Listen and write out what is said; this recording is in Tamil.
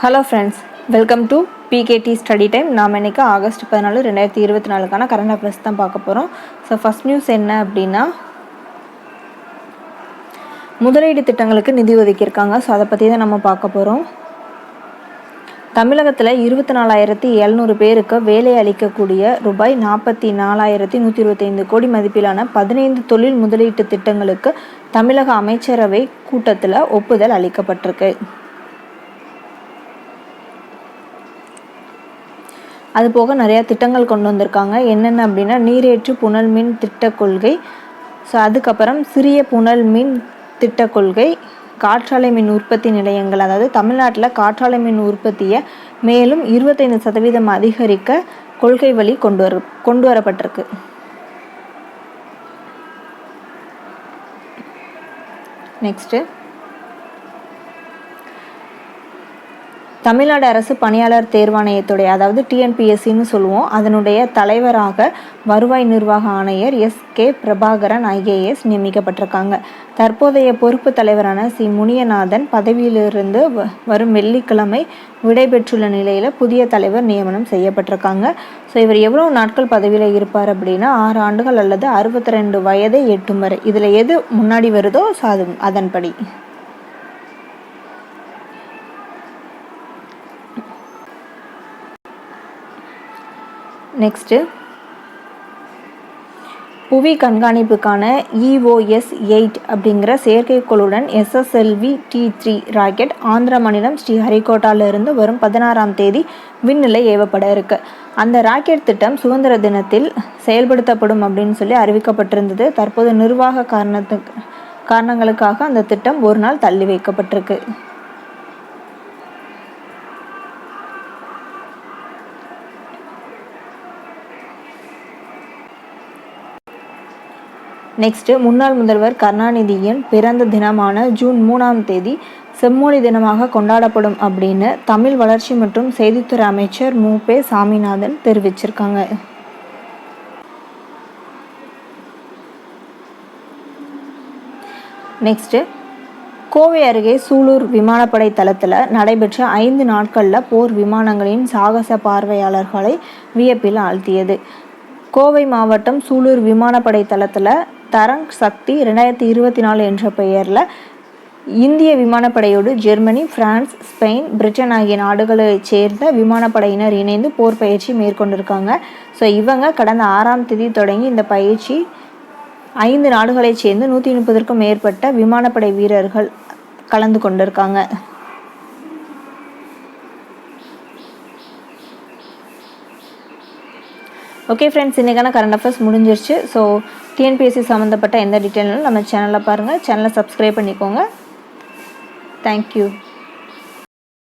Hello friends welcome to PKD study time நாம் இன்றைக்கி ஆகஸ்ட் பதினாலு ரெண்டாயிரத்தி இருபத்தி நாலுக்கான கரண்ட் அஃபேர்ஸ் தான் பார்க்க போகிறோம் ஸோ ஃபஸ்ட் நியூஸ் என்ன அப்படின்னா முதலீடு திட்டங்களுக்கு நிதி ஒதுக்கியிருக்காங்க. ஸோ அதை பற்றி தான் நம்ம பார்க்க போகிறோம் தமிழகத்தில் இருபத்தி நாலாயிரத்தி எழுநூறு பேருக்கு வேலை அளிக்கக்கூடிய ரூபாய் நாற்பத்தி நாலாயிரத்தி நூற்றி இருபத்தைந்து கோடி மதிப்பிலான பதினைந்து தொழில் முதலீட்டு திட்டங்களுக்கு தமிழக அமைச்சரவை கூட்டத்தில் ஒப்புதல் அளிக்கப்பட்டிருக்கு. அது போக நிறையா திட்டங்கள் கொண்டு வந்திருக்காங்க. என்னென்ன அப்படின்னா நீரேற்று புனல் மின் திட்ட கொள்கை. ஸோ அதுக்கப்புறம் சிறிய புனல் மின் திட்ட கொள்கை. காற்றாலை மின் உற்பத்தி நிலையங்கள் அதாவது தமிழ்நாட்டில் காற்றாலை மின் உற்பத்தியை மேலும் இருபத்தைந்து சதவீதம் அதிகரிக்க கொள்கை வழி கொண்டு வர கொண்டு வரப்பட்டிருக்கு. நெக்ஸ்ட்டு தமிழ்நாடு அரசு பணியாளர் தேர்வாணையத்துடைய அதாவது டிஎன்பிஎஸ்சின்னு சொல்லுவோம் அதனுடைய தலைவராக வருவாய் நிர்வாக ஆணையர் எஸ் கே பிரபாகரன் ஐஏஎஸ் நியமிக்கப்பட்டிருக்காங்க. தற்போதைய பொறுப்பு தலைவரான சி முனியநாதன் பதவியிலிருந்து வரும் வெள்ளிக்கிழமை விடைபெற்றுள்ள நிலையில் புதிய தலைவர் நியமனம் செய்யப்பட்டிருக்காங்க. ஸோ இவர் எவ்வளோ நாட்கள் பதவியில் இருப்பார் அப்படின்னா ஆறு ஆண்டுகள் அல்லது அறுபத்தி ரெண்டு வயதை எட்டும் வரை. இதில் எது முன்னாடி வருதோ ஸோ அது அதன்படி. நெக்ஸ்ட்டு புவி கண்காணிப்புக்கான இஓஎஸ் எயிட் அப்படிங்கிற செயற்கைக்கோளுடன் SSLV D three rocket Andhra மாநிலம் ஸ்ரீஹரிகோட்டாவிலிருந்து வரும் பதினாறாம் தேதி விண்ணிலை ஏவப்பட இருக்கு. அந்த ராக்கெட் திட்டம் சுதந்திர தினத்தில் செயல்படுத்தப்படும் அப்படின்னு சொல்லி அறிவிக்கப்பட்டிருந்தது. தற்போது நிர்வாக காரணத்துக்கு காரணங்களுக்காக அந்த திட்டம் ஒரு நாள் தள்ளி வைக்கப்பட்டிருக்கு. நெக்ஸ்ட்டு முன்னாள் முதல்வர் கருணாநிதியின் பிறந்த தினமான ஜூன் மூணாம் தேதி செம்மொழி தினமாக கொண்டாடப்படும் அப்படின்னு தமிழ் வளர்ச்சி மற்றும் செய்தித்துறை அமைச்சர் மு. பே. சாமிநாதன் தெரிவிச்சிருக்காங்க. நெக்ஸ்ட்டு கோவை அருகே சூலூர் விமானப்படை தளத்தில் நடைபெற்ற ஐந்து நாட்களில் போர் விமானங்களின் சாகச பார்வையாளர்களை வியப்பில் ஆழ்த்தியது. கோவை மாவட்டம் சூலூர் விமானப்படை தளத்தில் தரங் சக்தி ரெண்டாயிரத்தி இருபத்தி நாலு என்ற பெயரில் இந்திய விமானப்படையோடு ஜெர்மனி பிரான்ஸ் ஸ்பெயின் பிரிட்டன் ஆகிய நாடுகளைச் சேர்ந்த விமானப்படையினர் இணைந்து போர் பயிற்சி மேற்கொண்டிருக்காங்க. ஸோ இவங்க கடந்த ஆறாம் தேதி தொடங்கி இந்த பயிற்சி ஐந்து நாடுகளைச் சேர்ந்து நூற்றி முப்பதற்கும் மேற்பட்ட விமானப்படை வீரர்கள் கலந்து கொண்டிருக்காங்க. ஓகே ஃப்ரெண்ட்ஸ் இன்றைக்கான கரண்ட் அஃபேர்ஸ் முடிஞ்சிருச்சு. ஸோ டிஎன்பிஎஸ்சி சம்மந்தப்பட்ட எந்த டீட்டெயிலும் நம்ம சேனலில் பாருங்கள் சேனலை சப்ஸ்கிரைப் பண்ணிக்கோங்க. தேங்க்யூ